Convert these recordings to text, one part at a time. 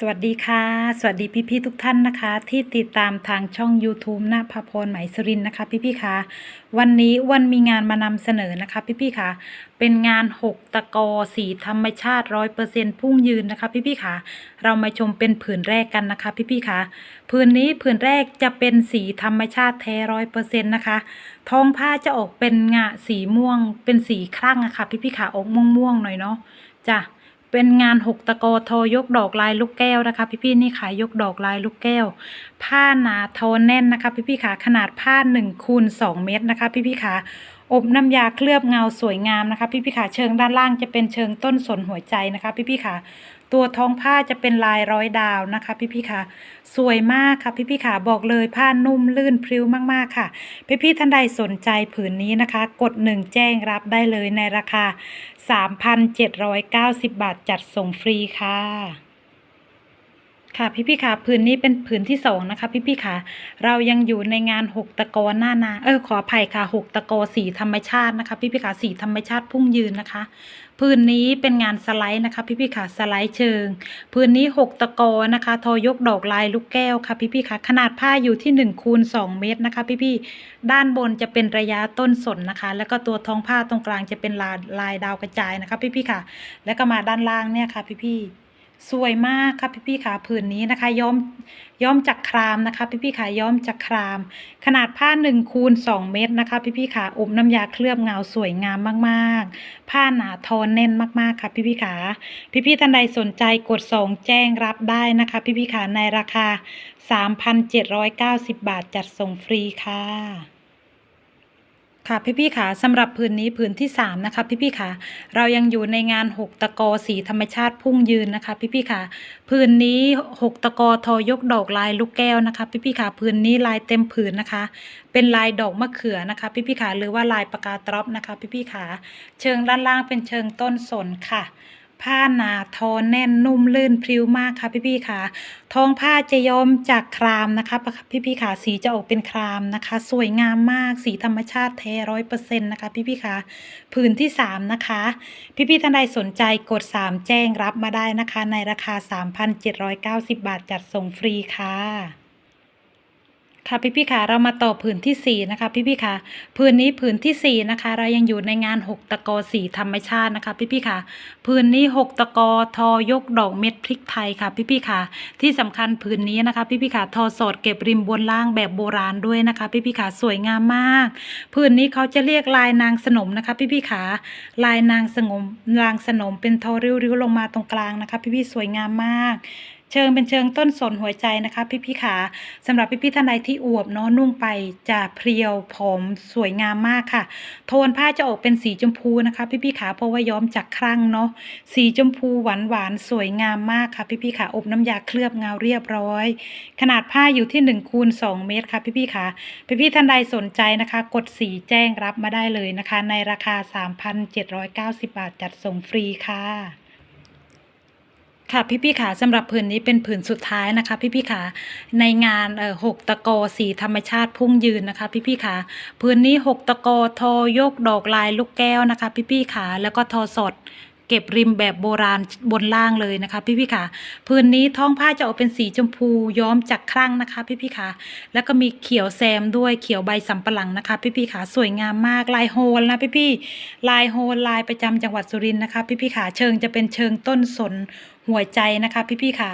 สวัสดีค่ะ สวัสดีพี่ๆทุกท่านนะคะ ที่ติดตามทางช่อง YouTube ณภพรไหมสรินนะคะ พี่ๆค่ะวันนี้วันมีงานมานำเสนอนะคะ พี่ๆค่ะเป็นงาน 6 ตะกอสีธรรมชาติร้อยเปอร์เซ็นพุ่งยืนนะคะ พี่ๆค่ะเรามาชมเป็นผืนแรกกันนะคะ พี่ๆค่ะผืนนี้ผืนแรกจะเป็นสีธรรมชาติแท้ร้อยเปอร์เซ็นต์นะคะท้องผ้าจะออกเป็นงะสีม่วงเป็นสีครั่งอะค่ะ พี่ๆค่ะออกม่วงๆหน่อยเนาะจ้ะ เป็นงานหกตะกอทอยกดอกลายลูกแก้วนะคะ พี่ๆนี่ขายยกดอกลายลูกแก้ว ผ้าหนาทอแน่นนะคะ พี่ๆขาขนาดผ้าหนึ่งคูณสองเมตรนะคะ พี่ๆขาอบน้ำยาเคลือบเงาสวยงามนะคะ พี่ๆขาเชิงด้านล่างจะเป็นเชิงต้นสนหัวใจนะคะ พี่ๆขา ตัวท้องผ้าจะเป็นลายร้อยดาวนะคะ พี่พี่ขาสวยมากค่ะพี่พี่ขาบอกเลยผ้านุ่มลื่นพริ้วมากๆค่ะ พี่พี่ท่านใดสนใจผืนนี้นะคะ กดหนึ่งแจ้งรับได้เลยในราคา 3,790 บาทจัดส่งฟรีค่ะ ค่ะพี่พี่ๆค่ะผืนนี้เป็นผืนที่สองนะคะ พี่พี่ๆค่ะเรายังอยู่ในงานหกตะกอหน้านาเออขออภัยค่ะหกตะกอสีธรรมชาตินะคะ พี่พี่ๆค่ะสีธรรมชาติพุ่งยืนนะคะผืนนี้เป็นงานสไลด์นะคะ พี่พี่ๆค่ะสไลด์เชิงผืนนี้หกตะกอนะคะ ทอยกดอกลายลูกแก้วค่ะ พี่พี่ๆค่ะขนาดผ้าอยู่ที่หนึ่งคูณสองเมตรนะคะ พี่พี่ด้านบนจะเป็นระยะต้นสนนะคะ แล้วก็ตัวท้องผ้าตรงกลางจะเป็นลายลายดาวกระจายนะคะ พี่พี่ๆค่ะแล้วก็มาด้านล่างเนี่ยค่ะ พี่พี่ สวยมากค่ะพี่พี่ๆค่ะผืนนี้นะคะย้อมย้อมจากครามนะคะ พี่พี่ๆค่ะย้อมจากคราม ขนาดผ้าหนึ่งคูณสองเมตรนะคะ พี่พี่ๆค่ะอบน้ำยาเคลือบเงาสวยงามมากๆ ผ้าหนาทอนแน่นมากๆค่ะ พี่พี่ๆค่ะพี่พี่ๆท่านใดสนใจกดส่งแจ้งรับได้นะคะ พี่พี่ๆค่ะในราคา 3,790 บาทจัดส่งฟรีค่ะ ค่ะพี่พี่ๆค่ะสำหรับผืนนี้ผืนที่สามนะคะพี่พี่ๆค่ะ เรายังอยู่ในงานหกตะกอสีธรรมชาติพุ่งยืนนะคะพี่พี่ๆค่ะผืนนี้หกตะกอทอยกดอกลายลูกแก้วนะคะพี่พี่ๆค่ะผืนนี้ลายเต็มผืนนะคะ เป็นลายดอกมะเขือนะคะพี่พี่ๆค่ะ หรือว่าลายปากกาตรอปนะคะพี่พี่ๆค่ะ เชิงด้านล่างเป็นเชิงต้นสนค่ะ ผ้าหนาทอแน่นนุ่มลื่นพริ้วมากค่ะพี่พี่ๆค่ะท้องผ้าจะย้อมจากครามนะคะพี่พี่ๆค่ะสีจะออกเป็นครามนะคะ สวยงามมากสีธรรมชาติแท้ร้อยเปอร์เซ็นต์นะคะพี่พี่ๆค่ะผืนที่สามนะคะ พี่พี่ๆท่านใดสนใจกดสามแจ้งรับมาได้นะคะ ในราคาสามพันเจ็ดร้อยเก้าสิบบาทจัดส่งฟรีค่ะ ค่ะพี่พี่ค่ะเรามาต่อผืนที่สี่นะคะพี่พี่ค่ะผืนนี้ผืนที่สี่นะคะ เรายังอยู่ในงานหกตะกอสีธรรมชาตินะคะพี่พี่ค่ะผืนนี้หกตะกอทอยกดอกเม็ดพริกไทยค่ะพี่พี่ค่ะที่สำคัญผืนนี้นะคะพี่พี่ค่ะทอสอดเก็บริมบนล่างแบบโบราณด้วยนะคะพี่พี่ค่ะสวยงามมากผืนนี้เขาจะเรียกลายนางสนมนะคะพี่พี่ค่ะลายนางสงมนางสนมเป็นทอริ้วๆลงมาตรงกลางนะคะ พี่พี่สวยงามมาก เชิงเป็นเชิงต้นสนหัวใจนะคะ พี่พี่ขาสำหรับพี่พี่ท่านใดที่อวบเนาะนุ่งไปจะเพรียวผอมสวยงามมากค่ะ โทนผ้าจะออกเป็นสีชมพูนะคะ พี่พี่ขาเพราะว่าย้อมจากครั่งเนาะสีชมพูหวานหวานสวยงามมากค่ะ พี่พี่ขาอบน้ำยาเคลือบเงาเรียบร้อย ขนาดผ้าอยู่ที่1คูณ2เมตรค่ะ พี่พี่ขาพี่พี่ท่านใดสนใจนะคะ กดสีแจ้งรับมาได้เลยนะคะ ในราคา 3,790 บาทจัดส่งฟรีค่ะ ค่ะพี่พี่ขาสำหรับผืนนี้เป็นผืนสุดท้ายนะคะ พี่พี่ขาในงานเอ่อหกตะโกสีธรรมชาติพุ่งยืนนะคะ พี่พี่ขาผืนนี้หกตะโกทอยกดอกลายลูกแก้วนะคะ พี่พี่ขาแล้วก็ทอสดเก็บริมแบบโบราณบนล่างเลยนะคะ พี่พี่ขาผืนนี้ท้องผ้าจะออกเป็นสีชมพูย้อมจากครั่งนะคะ พี่พี่ขาแล้วก็มีเขียวแซมด้วยเขียวใบสำปะหลังนะคะ พี่พี่ขาสวยงามมากลายโฮลนะพี่พี่ลายโฮลลายประจำจังหวัดสุรินทร์นะคะ พี่พี่ขาเชิงจะเป็นเชิงต้นสน หัวใจนะคะ พี่พี่ขา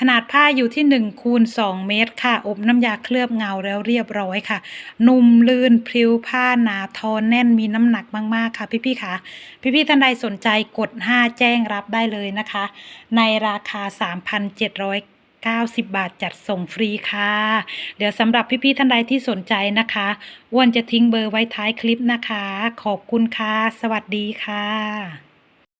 ขนาดผ้าอยู่ที่ 1 คูณ 2 เมตรค่ะ อบน้ำยาเคลือบเงาแล้วเรียบร้อยค่ะ นุ่มลื่นพริ้วผ้าหนาทอแน่นมีน้ำหนักมากๆค่ะ พี่พี่ขาพี่พี่ท่านใดสนใจกด 5 แจ้งรับได้เลยนะคะ ในราคา 3,700 90 บาทจัดส่งฟรีค่ะ เดี๋ยวสำหรับพี่ๆท่านใดที่สนใจนะคะอ้วนจะทิ้งเบอร์ไว้ท้ายคลิปนะคะ ขอบคุณค่ะ สวัสดีค่ะ